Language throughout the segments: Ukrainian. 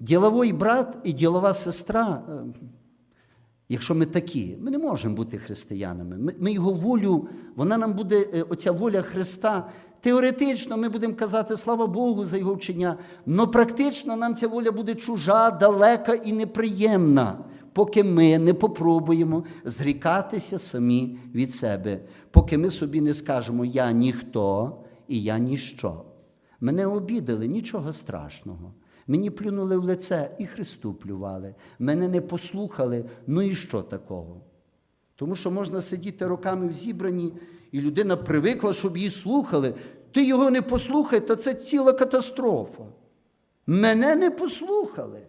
Діловий брат і ділова сестра, е, якщо ми такі, ми не можемо бути християнами. Ми, ми його волю, вона нам буде, е, оця воля Христа. Теоретично ми будемо казати слава Богу за його вчення, але практично нам ця воля буде чужа, далека і неприємна, поки ми не попробуємо зрікатися самі від себе, поки ми собі не скажемо Я ніхто і я ніщо. Мене обідали, нічого страшного. Мені плюнули в лице і Христу плювали. Мене не послухали, ну і що такого? Тому що можна сидіти роками в зібранні, і людина привикла, щоб її слухали. Ти його не послухай, то це ціла катастрофа. Мене не послухали.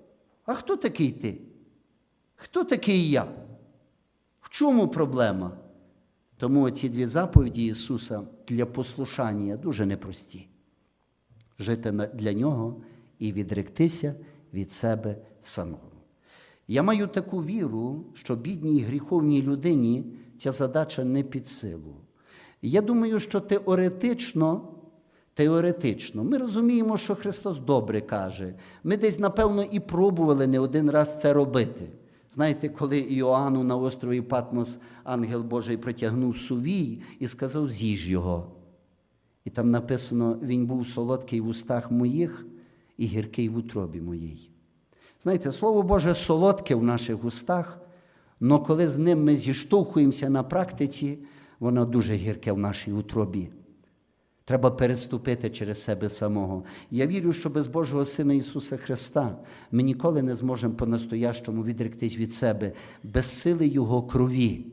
А хто такий ти? Хто такий я? В чому проблема? Тому ці дві заповіді Ісуса для послушання дуже непрості. Жити для Нього і відректися від себе самого. Я маю таку віру, що бідній гріховній людині ця задача не під силу. Я думаю, що теоретично, теоретично, ми розуміємо, що Христос добре каже. Ми десь, напевно, і пробували не один раз це робити. Знаєте, коли Іоанну на острові Патмос ангел Божий притягнув сувій і сказав: з'їж його. І там написано: Він був солодкий в устах моїх і гіркий в утробі моїй. Знаєте, Слово Боже солодке в наших устах, але коли з ним ми зіштовхуємося на практиці, воно дуже гірке в нашій утробі. Треба переступити через себе самого. Я вірю, що без Божого Сина Ісуса Христа ми ніколи не зможемо по-настоящому відректись від себе, без сили Його крові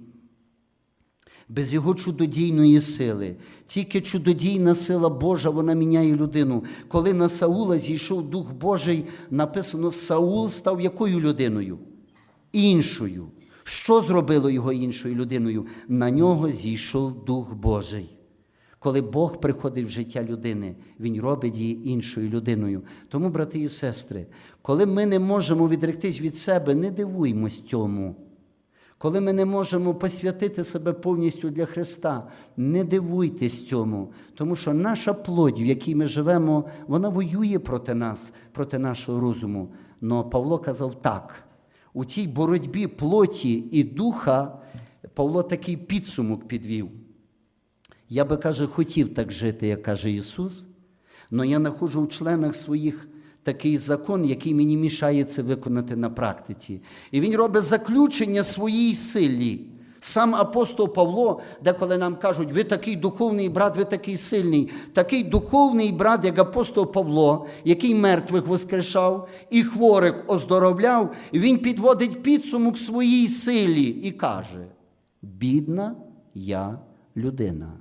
без його чудодійної сили. Тільки чудодійна сила Божа вона міняє людину. Коли на Саула зійшов Дух Божий, написано, Саул став якою людиною? Іншою. Що зробило його іншою людиною? На нього зійшов Дух Божий. Коли Бог приходить в життя людини, Він робить її іншою людиною. Тому, брати і сестри, коли ми не можемо відректись від себе, не дивуймось цьому. Коли ми не можемо посвятити себе повністю для Христа, не дивуйтесь цьому, тому що наша плоть, в якій ми живемо, вона воює проти нас, проти нашого розуму. Но Павло казав так: у цій боротьбі плоті і духа Павло такий підсумок підвів. Я би каже, хотів так жити, як каже Ісус, але я знаходжу в членах своїх такий закон, який мені мішає це виконати на практиці. І він робить заключення своїй силі. Сам апостол Павло, деколи нам кажуть, ви такий духовний брат, ви такий сильний. Такий духовний брат, як апостол Павло, який мертвих воскрешав і хворих оздоровляв, він підводить підсумок своїй силі і каже: бідна я людина.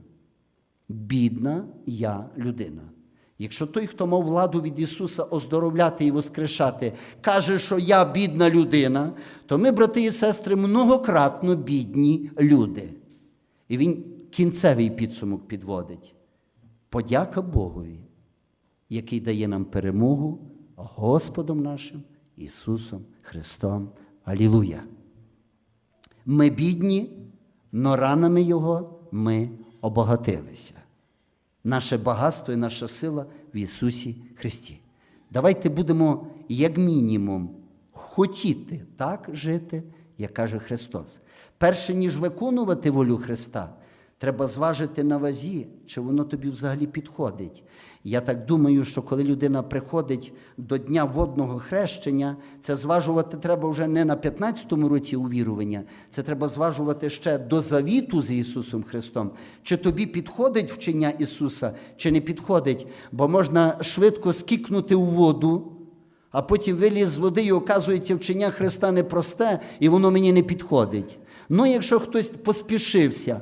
Бідна я людина. Якщо той, хто мав владу від Ісуса оздоровляти і воскрешати, каже, що я бідна людина, то ми, брати і сестри, многократно бідні люди. І він кінцевий підсумок підводить. Подяка Богові, який дає нам перемогу Господом нашим Ісусом Христом. Алілуя! Ми бідні, но ранами Його ми обогатилися. Наше багатство і наша сила в Ісусі Христі. Давайте будемо, як мінімум, хотіти так жити, як каже Христос. Перше, ніж виконувати волю Христа, треба зважити на вазі, чи воно тобі взагалі підходить. Я так думаю, що коли людина приходить до Дня водного хрещення, це зважувати треба вже не на 15-му році увірування, це треба зважувати ще до завіту з Ісусом Христом. Чи тобі підходить вчення Ісуса, чи не підходить, бо можна швидко скікнути у воду, а потім виліз з води і оказується, вчення Христа непросте, і воно мені не підходить. Ну, якщо хтось поспішився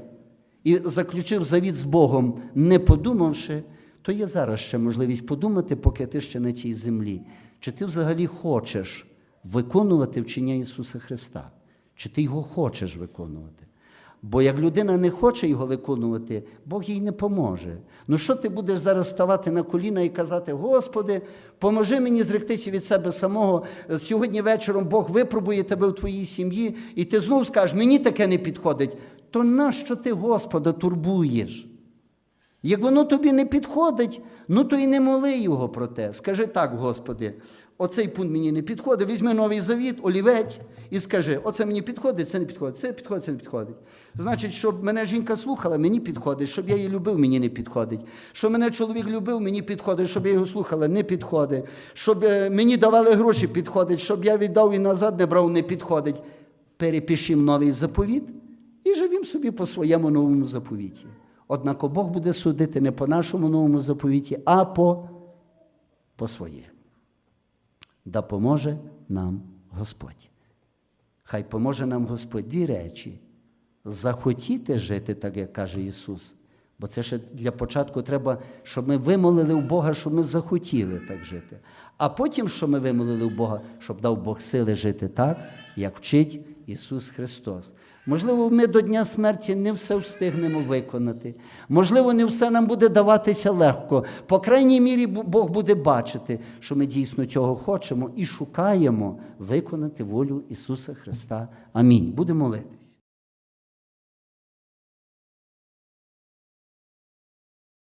і заключив завіт з Богом, не подумавши, то є зараз ще можливість подумати, поки ти ще на цій землі. Чи ти взагалі хочеш виконувати вчення Ісуса Христа? Чи ти його хочеш виконувати? Бо як людина не хоче його виконувати, Бог їй не поможе. Ну що ти будеш зараз ставати на коліна і казати, Господи, поможи мені зректися від себе самого. Сьогодні вечором Бог випробує тебе в твоїй сім'ї, і ти знов скажеш, мені таке не підходить. То нащо ти Господа турбуєш? Як воно тобі не підходить, ну то і не моли його про те. Скажи так, Господи, оцей пункт мені не підходить, візьми новий завіт, олівець і скажи, оце мені підходить, це не підходить, це підходить, це не підходить. Значить, щоб мене жінка слухала, мені підходить, щоб я її любив, мені не підходить. Щоб мене чоловік любив, мені підходить, щоб я його слухала, не підходить. Щоб е, мені давали гроші, підходить, щоб я віддав і назад не брав, не підходить. Перепишімо новий заповіт і живімо собі по своєму новому заповіті. Однак Бог буде судити не по нашому новому заповіті, а по, по своєму. Да поможе нам Господь. Хай поможе нам Господь дві речі. Захотіти жити, так як каже Ісус. Бо це ще для початку треба, щоб ми вимолили у Бога, щоб ми захотіли так жити. А потім, що ми вимолили у Бога, щоб дав Бог сили жити так, як вчить Ісус Христос. Можливо, ми до Дня смерті не все встигнемо виконати. Можливо, не все нам буде даватися легко. По крайній мірі, Бог буде бачити, що ми дійсно цього хочемо і шукаємо виконати волю Ісуса Христа. Амінь. Будемо молитись.